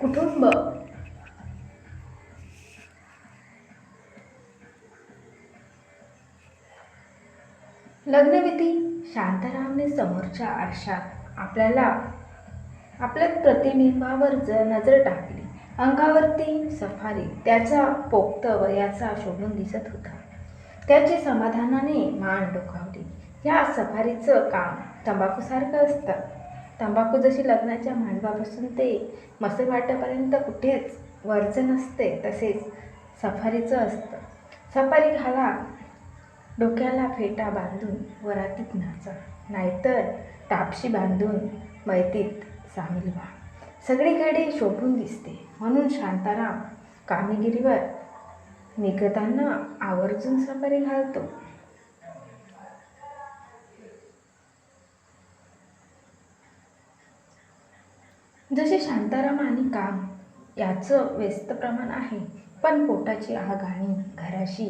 कुटुंब. लग्नविधी शांतारामने समोरच्या आरशात आपल्याला आपल्या प्रतिबिंबावर ज नजर टाकली. अंगावरती सफारी त्याचा पोक्त वयाचा शोभून दिसत होता. त्याची समाधानाने मान डोकावली. या सफारीचं काम तंबाखूसारखं असतं. तंबाखू जशी लग्नाच्या मांडवापासून ते मसलवाटापर्यंत कुठेच वरचं नसते तसेच सफारीचं असतं. सफारी घाला डोक्याला फेटा बांधून वरातीत नाचा नाहीतर तापशी बांधून मैतीत सामील व्हा. सगळीकडे शोभून दिसते. म्हणून शांताराम कामगिरीवर निघताना आवर्जून सफारी घालतो. जसे शांताराम आणि काम याचं व्यस्त प्रमाण आहे पण पोटाची आग आणि घराशी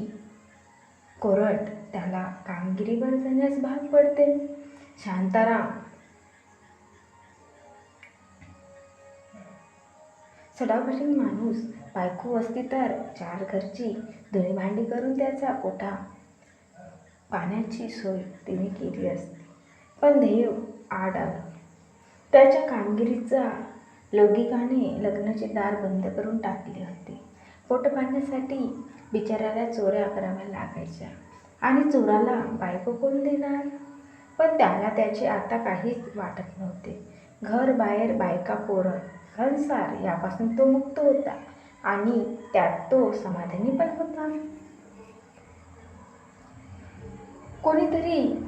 कोरट त्याला कामगिरीवर जाण्यास भाग पडते. शांताराम. सडावशील माणूस बायको असती तर चार घरची धुणी भांडी करून त्याचा पोटा पाण्याची सोय तिने केली असते. पण देव आड आला त्याच्या कामगिरीचा लौकिकाने लग्नाचे दार बंद करून टाकले होते. पोट पाण्यासाठी बिचाऱ्याला चोऱ्या कराव्या लागायच्या आणि चोराला बायको कोण देणार? पण त्याला त्याचे आता काहीच वाटत नव्हते. घर बाहेर बायका पोरं संसार यापासून तो मुक्त होता आणि त्यात तो समाधानी पण होता. कोणीतरी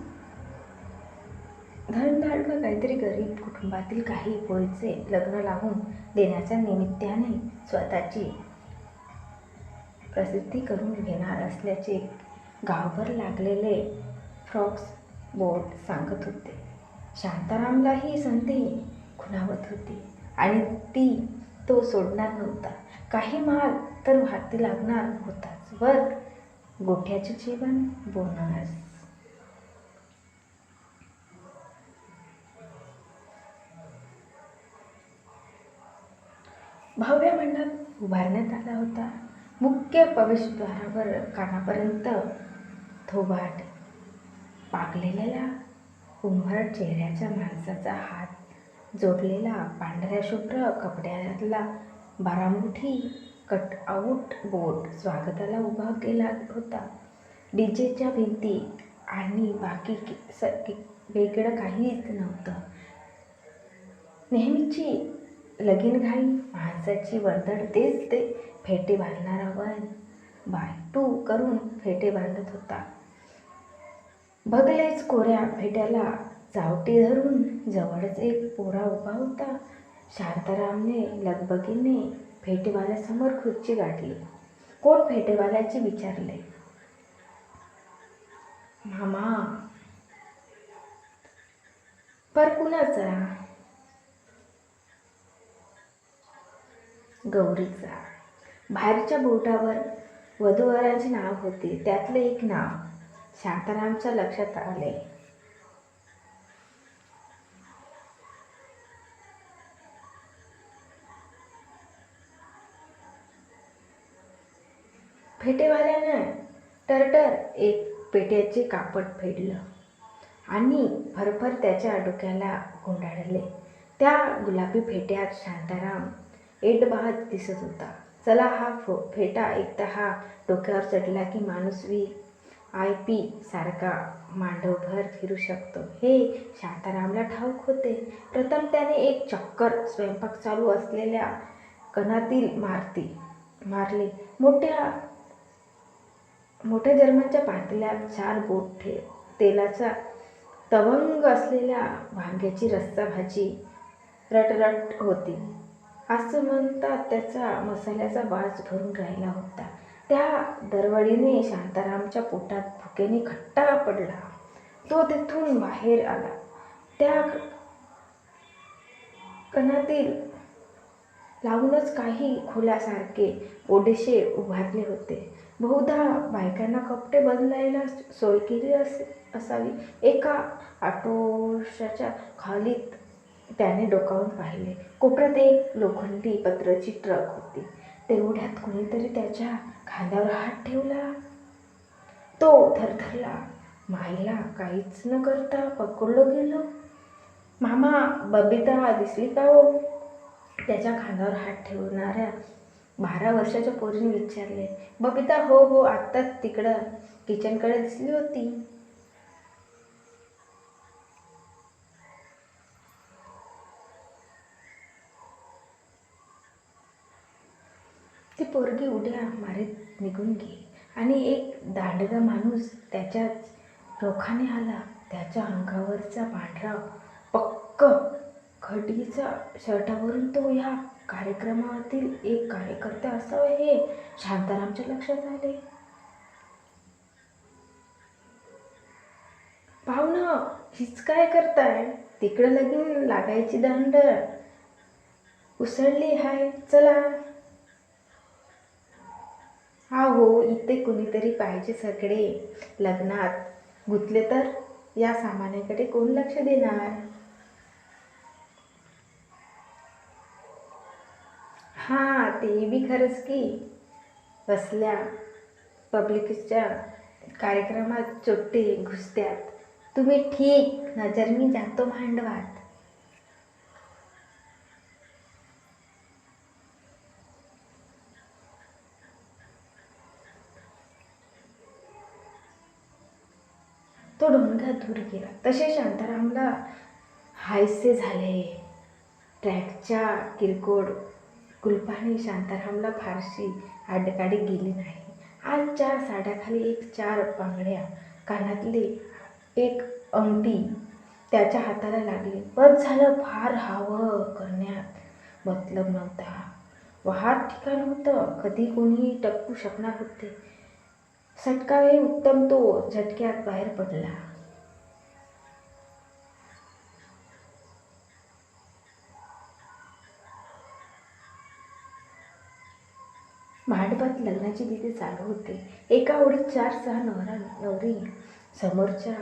धनधाडकं काहीतरी गरीब कुटुंबातील काही पोरीचे लग्न लावून देण्याच्या निमित्ताने स्वतःची प्रसिद्धी करून घेणार असल्याचे गावभर लागलेले फ्रॉक्स बोर्ड सांगत होते. शांतारामला ही संधी खुणावत होती आणि ती तो सोडणार नव्हता. काही माल तर वाहती लागणार होताच. वर गोठ्याचे जीवन बोनस भव्य मंडप उभारण्यात आला होता. मुख्य प्रवेशद्वारावर कानापर्यंत थोबाट पागलेल्या उंभरट चेहऱ्याच्या माणसाचा हात जोडलेला पांढऱ्या शुभ्र कपड्यातला बारामुठी कटआऊट बोट स्वागताला उभा केला होता. डीजेच्या भिंती आणि बाकी स वेगळं काहीच नव्हतं. नेहमीची लगीनघाई माणसाची वर्दळ तेच ते फेटे बांधणारा वन बाय टू करून फेटे बांधत होता. बघलेच कोऱ्या फेट्याला चावटी धरून जवळच एक पोरा उभा होता. शांतारामने लगबगीने फेटेवाल्यासमोर खुर्ची गाठली. कोण फेटेवाल्याचे विचारले? मामा. पर कुणाचा? गौरीचा बाहेरच्या बोटावर वधूवरांचे नाव होते. त्यातले एक नाव शांतारामच्या लक्षात आले फेटेवाल्यानं टरटर एक पेट्याचे कापड फेडलं आणि भरभर त्याच्या डोक्याला गुंडाळले त्या गुलाबी फेट्यात शांताराम एडबहात दिसत होता. चला हा फो फेटा एकदा हा डोक्यावर चढला की माणूस वी. आय. पी. सारखा मांडवभर फिरू शकतो. हे शांतारामला ठाऊक होते. प्रथम त्याने एक चक्कर स्वयंपाक चालू असलेल्या कणातील मारती मारली. मोठ्या मोठ्या जर्मनच्या पातेल्यात चार बोट ठे तेलाचा तवंग असलेल्या वांग्याची रस्सा भाजी रटरट होती. असं म्हणतात त्याचा मसाल्याचा वास भरून राहिला होता. त्या दरवळीने शांतारामच्या पोटात भुकेने खट्टा पडला. तो तिथून बाहेर आला. त्या कणातील लावूनच काही खोल्यासारखे ओडेशे उभारले होते. बहुधा बायकांना कपडे बदलायला सोय केली असे असावी. एका आटोशाच्या खालीत त्याने डोकावून पाहिले. कोपऱ्यात एक लोखंडी पत्राची ट्रक होती. तेवढ्यात कुणीतरी त्याच्या खांद्यावर हात ठेवला. तो थरथरला. माईला काहीच न करता पकडलो गेलो. मामा बबिता दिसली का हो? त्याच्या खांद्यावर हात ठेवणाऱ्या बारा वर्षाच्या पोरीने विचारले. बबिता हो हो आत्ताच तिकडं किचनकडे दिसली होती. पोरगी उड्या मारीत निघून गेली. आणि एक दांडगा माणूस त्याच्याच रोखाने आला. त्याच्या अंगावरचा पांढरा पक्क खडीचा शर्टावरून तो ह्या कार्यक्रमातील एक कार्यकर्ता असावा हे शांतारामच्या लक्षात आले. पाहुणं हीच काय करताय? तिकडं लगीन लागायची दांड उसळली हाय चला हा ते कुणीतरी पाहिजे सगळे लग्नात. गुंतले तर? या सामान्याकडे कोण लक्ष देणार? हां ते बी खरंच की. बसल्या. पब्लिकच्या कार्यक्रमात चोट्टे घुसत्यात. तुम्ही ठीक नजर मी जातो भांडवात. तो दूर गेला तसे शांतारामला हायसे झाले. ट्रॅकच्या किरकोळ कुलपाने शांतारामला फारशी आडकाडी गेली नाही. आज चार साड्याखाली एक चार बांगड्या कानातली एक अंगठी त्याच्या हाताला लागली. बस झालं फार हवं करण्यात. मतलब नव्हता. वाहत ठिकाण होतं. कधी कोणीही टपकू शकणार होते. सटकावे उत्तम तो झटक्यात बाहेर पडला. भांडभात लग्नाची विधी चालू होते. एका ओळीत चार सहा नवरा नवरी समोरच्या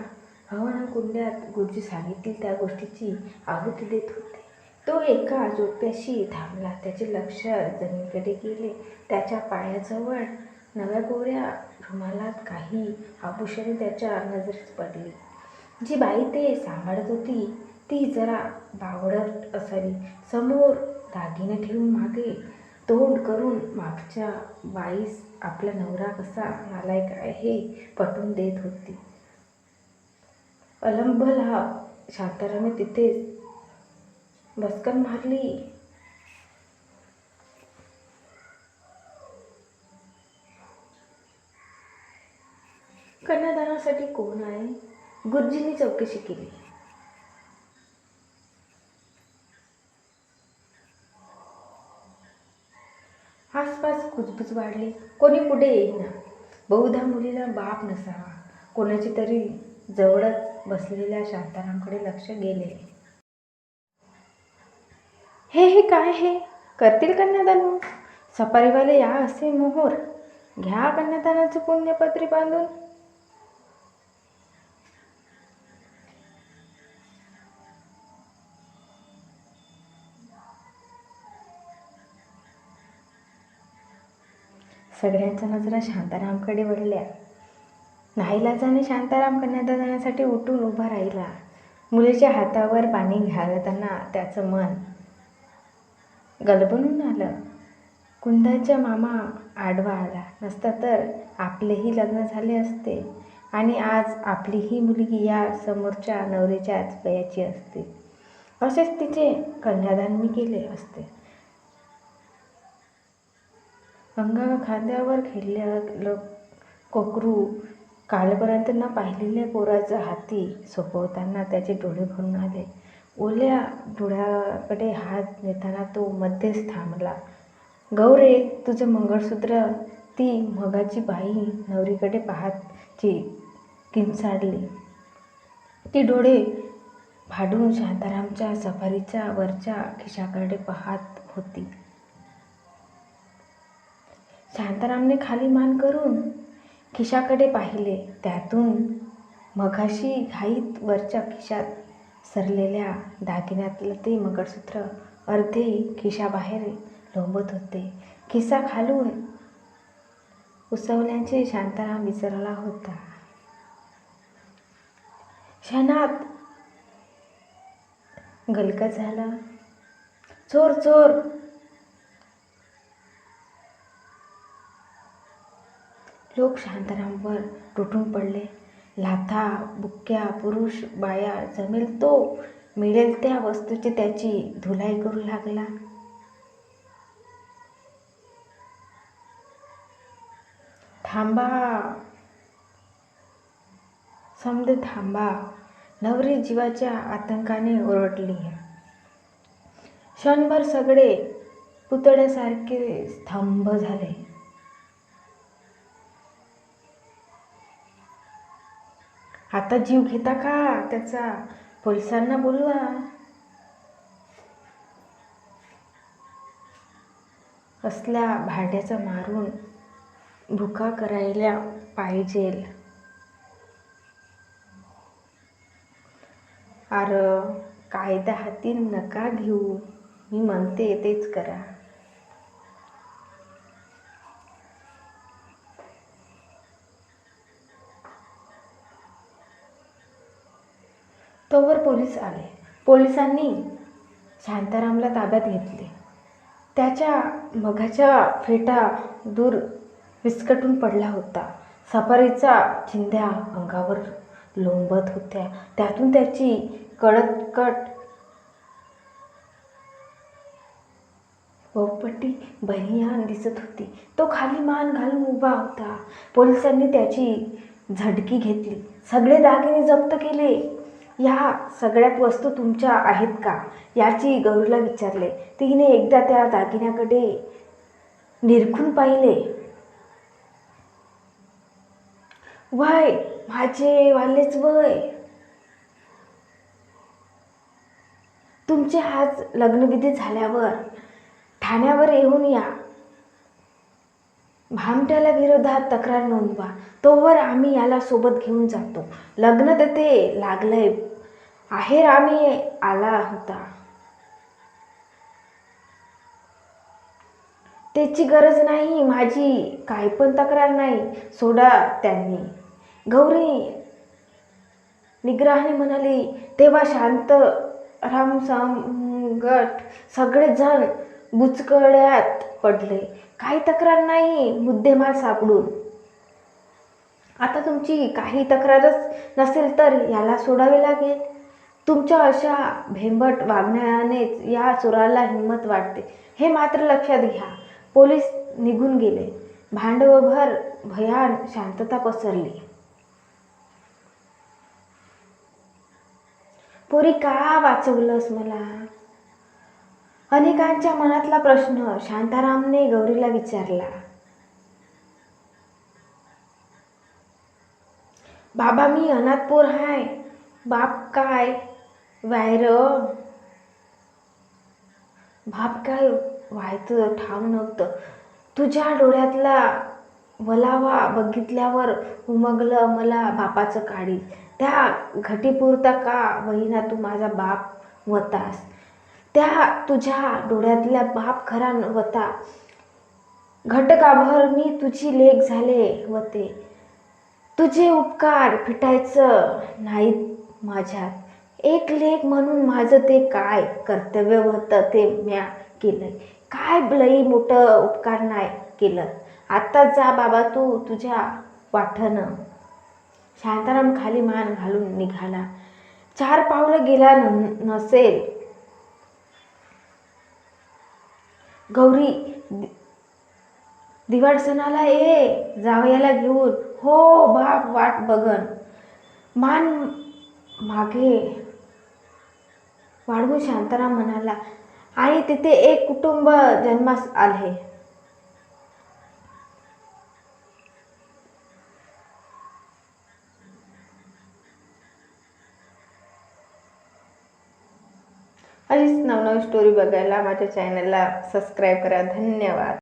हवाना कुंड्यात गुरुजी सांगितली त्या गोष्टीची आहुती देत होते. तो एका जोडप्याशी थांबला. त्याचे लक्ष जमीनकडे गेले. त्याच्या पायाजवळ नव्या गोऱ्या रुमालात काही आभूषणे त्याच्या नजरेत पडली. जी बाई ते सांभाळत होती ती जरा बावडत असावी. समोर दागिने ठेवून मागे तोंड करून मागच्या बाईस आपला नवरा कसा नालायक आहे हे पटवून देत होती. अलंबल हा शांतारामे तिथेच बसकन मारली. कन्यादानासाठी कोण आहे? गुरुजींनी चौकशी केली. आसपास कुजबुज वाढली. कोणी पुढे येईना बहुधा मुलीला बाप नसावा. कोणाची तरी जवळच बसलेल्या शांतारामकडे लक्ष गेले. हे हे काय हे? करतील कन्यादान सफारीवाले या असे मोहोर. घ्या कन्यादानाचे पुण्यपत्री बांधून. सगळ्यांच्या नजरा शांतारामकडे वळल्या. नाईलाजाने शांताराम जाण्यासाठी उठून उभा राहिला. मुलीच्या हातावर पाणी घालताना त्याचं मन गलबणून आलं. कुंदाच्या मामा आडवा आला. नसता तर आपलेही लग्न झाले असते आणि आज आपलीही मुलगी या समोरच्या नवरीच्याच वयाची असते. असेच तिचे कन्यादान मी केले असते. अंगा खांद्यावर खेळल्या कोकरू कालपर्यंत न पाहिलेल्या पोराचं हाती सोपवताना त्याचे डोळे भरून आले. ओल्या डोळ्याकडे हात नेताना तो मध्येच थांबला. गौरे तुझं मंगळसूत्र. ती मगाची बाई नवरीकडे पाहतची किंचाडली ती डोळे फाडून शांतारामच्या सफारीच्या वरच्या खिशाकडे पाहत होती. शांतारामने खाली मान करून खिशाकडे पाहिले. त्यातून मघाशी घाईत वरच्या खिशात सरलेल्या दागिन्यातलं ते मंगळसूत्र अर्धे खिशाबाहेर लोंबत होते. खिसा खालून उसवल्याचे शांताराम विसरला होता. क्षणात गलकत झालं. चोर चोर! लोक शांतारामवर तुटून पडले. लाथा बुक्क्या पुरुष बाया जमेल तो मिळेल त्या वस्तूची त्याची धुलाई करू लागला. थांबा. समजे थांबा. नवरी जीवाच्या आतंकाने ओरडली. क्षणभर सगळे पुतळ्यासारखे स्तंभ झाले. आता जीव घेता का? त्याचा पोलिसांना बोलवा. असल्या भांड्याचा मारून भुका करायला पाहिजेल अर कायदा हाती नका घेऊ. मी म्हणते तेच करा. तोवर पोलीस आले. पोलिसांनी शांतारामला ताब्यात घेतले. त्याच्या मघाच्या फेटा दूर विस्कटून पडला होता. सफारीचा चिंध्या अंगावर लोंबत होत्या. त्यातून त्याची कडकट बहुपट्टी बहियान दिसत होती. तो खाली मान घालून उभा होता. पोलिसांनी त्याची झडकी घेतली. सगळे दागिने जप्त केले. ह्या सगळ्यात वस्तू तुमच्या आहेत का? याची गौरीला विचारले. तिने एकदा त्या दागिन्याकडे निरखून पाहिले. वय माझे वालेच वय. तुमचे आज लग्नविधी झाल्यावर ठाण्यावर येऊन या. भामट्याला विरोधात तक्रार नोंदवा. तोवर आम्ही याला सोबत घेऊन जातो. लग्न तर ते लागलंय. आहेर आम्ही आला होता. त्याची गरज नाही माझी काही पण तक्रार नाही सोडा त्यांनी. गौरी निग्रहाने म्हणाली तेव्हा शांत राम संगट सगळेजण बुचकळ्यात पडले. काही तक्रार नाही मुद्देमाल सापडून. आता तुमची काही तक्रारच नसेल तर याला सोडावे लागेल. तुमच्या अशा भेंबट वागण्यानेच या चोराला हिंमत वाटते. हे मात्र लक्षात घ्या. पोलीस निघून गेले. भांडवभर भयान शांतता पसरली. पोरी का वाचवलंस मला? अनेकांच्या मनातला प्रश्न शांतारामने गौरीला विचारला. बाबा मी अनाथपूर हाय. बाप काय? वायर? बाप काय? व्हायचं ठाव नव्हतं. तुझ्या डोळ्यातला वलावा बघितल्यावर उमगलं मला बापाचं काळी त्या घटीपुरता का वहिना तू माझा बाप होतास त्या तुझ्या डोळ्यातल्या बाप खरा होता घटकाभर मी तुझी लेख झाले होते तुझे उपकार फिटायचं नाहीत. माझ्यात. एक लेख म्हणून माझं ते काय कर्तव्य होतं ते म्या केलं काय लई मोठं उपकार नाही केलं. आत्ता जा बाबा तू तुझ्या वाठनं. शांताराम खाली मान घालून निघाला. चार पावलं गेला न नसेल. गौरी दिवाळ सणाला ये जावयाला घेऊन. हो बाप वाट बघन. मान मागे. वाढवून शांताराम म्हणाला आणि तिथे एक कुटुंब जन्मास आले अशीच नवनवी स्टोरी बघायला माझ्या चॅनलला सबस्क्राईब करा. धन्यवाद.